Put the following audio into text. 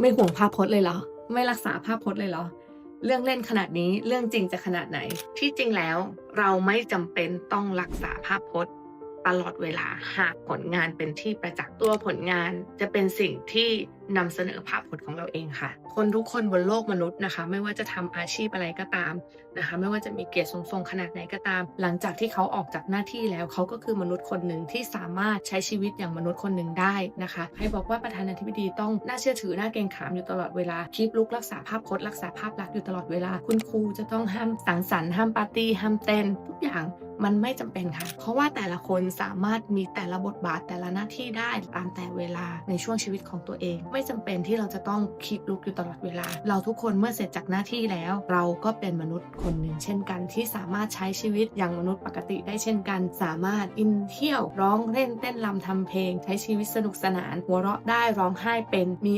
ไม่ห่วงภาพพจน์เลยเหรอ ไม่รักษาภาพพจน์เลยเหรอ เรื่องเล่นขนาดนี้เรื่องจริงจะขนาดไหน ที่จริงแล้วเราไม่จำเป็นต้องรักษาภาพพจน์ ตลอดเวลาหากผลงานเป็นที่ประจักษ์ตัวผลงานจะเป็นสิ่งที่นำเสนอภาพพจน์ของเราเองค่ะ คนทุกคนบนโลกมนุษย์นะคะ ไม่ว่าจะทำอาชีพอะไรก็ตามนะคะ ไม่ว่าจะมีเกียรติทรงๆขนาดไหนก็ตาม หลังจากที่เขาออกจากหน้าที่แล้วเขาก็คือมนุษย์คนหนึ่งที่สามารถใช้ชีวิตอย่างมนุษย์คนหนึ่งได้นะคะ ให้บอกว่าประธานาธิบดีต้องน่าเชื่อถือน่าเกรงขามอยู่ตลอดเวลาคีปลุกรักษาภาพพจน์รักษาภาพลักษณ์อยู่ตลอดเวลา คุณครูจะต้องห้ามสังสรรค์ห้ามปาร์ตี้ห้ามเต้นทุกอย่าง มันไม่จำเป็นค่ะ เพราะว่าแต่ละคนสามารถมีแต่ละบทบาทแต่ละหน้าที่ได้ตามแต่เวลาในช่วงชีวิตของตัวเอง ไม่จำเป็นที่เราจะต้องคีปลุกอยู่ตลอดเวลา เราทุกคนเมื่อเสร็จจากหน้าที่แล้ว เราก็เป็นมนุษย์คนหนึ่งเช่นกันที่สามารถใช้ชีวิตอย่างมนุษย์ปกติได้เช่นกัน สามารถอินเที่ยวร้องเล่นเต้นรำทำเพลง ใช้ชีวิตสนุกสนาน หัวเราะได้ร้องไห้เป็นมี